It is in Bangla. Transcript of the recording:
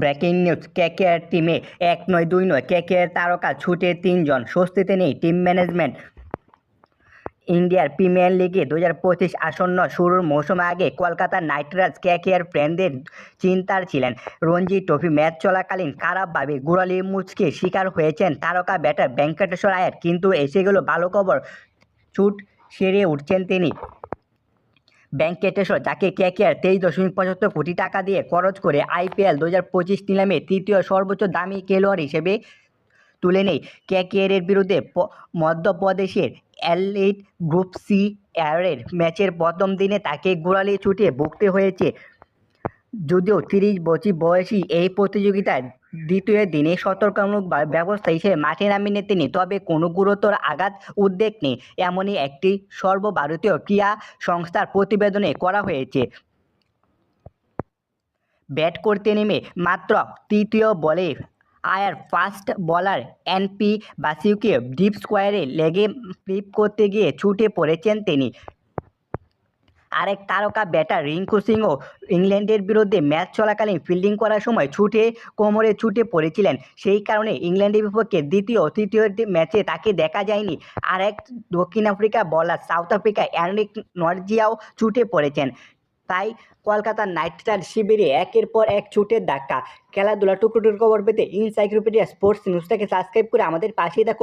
ব্রেকিং নিউজ কেকেআর টিমে এক নয়, দুই নয় কেকেআর তারকা ছুটে তিনজন, স্বস্তিতে নেই টিম ম্যানেজমেন্ট। ইন্ডিয়ার প্রিমিয়ার লিগে দু হাজার পঁচিশ আসন্ন শুরুর মৌসুম আগে কলকাতা নাইট রাইডার্স কেকেআর ফ্যানদের চিন্তার ছিলেন। রঞ্জি ট্রফি ম্যাচ চলাকালীন খারাপভাবে গুড়ালি মুচকে শিকার হয়েছেন তারকা ব্যাটার ভেঙ্কটেশ্বর আয়ার, কিন্তু এসে গেল ভালো খবর, ছুট সেরে উঠছেন তিনি। ভেঙ্কটেশ্বর যাকে কেকেআর তেইশ দশমিক পঁচাত্তর কোটি টাকা দিয়ে খরচ করে আইপিএল দু হাজার পঁচিশ নিলামে তৃতীয় সর্বোচ্চ দামি খেলোয়াড় হিসেবে তুলে নেই কেকেআরের বিরুদ্ধে মধ্যপ্রদেশের অ্যালিট গ্রুপ সি, এর ম্যাচের প্রথম দিনে তাকে গোড়ালি ছুটে ভুগতে হয়েছে যদিও তিরিশ বছর বয়সী এই প্রতিযোগিতার দ্বিতীয় দিনে সতর্কমূলক ব্যবস্থা হিসেবে মাঠে নামিয়ে তিনি। তবে কোনো গুরুতর আঘাত, উদ্বেগ নেই। এমনই একটি সর্বভারতীয় ক্রীড়া সংস্থার প্রতিবেদনে করা হয়েছে। ব্যাট করতে নেমে মাত্র তৃতীয় বলে আয়ার ফাস্ট বলার এনপি বাসিউকে ডিপ স্কোয়ারে লেগে ফ্লিপ করতে গিয়ে ছুটে পড়েছেন তিনি। আরেক তারকা ব্যাটার রিঙ্কু সিংও ইংল্যান্ডের বিরুদ্ধে ম্যাচ চলাকালীন ফিল্ডিং করার সময় ছুটে, কোমরে ছুটে পড়েছিলেন। সেই কারণে ইংল্যান্ডের বিপক্ষে দ্বিতীয় তৃতীয় ম্যাচে তাকে দেখা যায়নি। আরেক দক্ষিণ আফ্রিকা বলার সাউথ আফ্রিকা অ্যান্ড্রিক নর্জিয়াও ছুটে পড়েছেন। তাই কলকাতার নাইট রাইডার্স শিবিরে একের পর এক ছুটের ধাক্কা। খেলাধুলা টুকরো টুকরো খবর পেতে ইনসাইক্লোপিডিয়া স্পোর্টস নিউজটাকে সাবস্ক্রাইব করে আমাদের পাশেই থাকুন।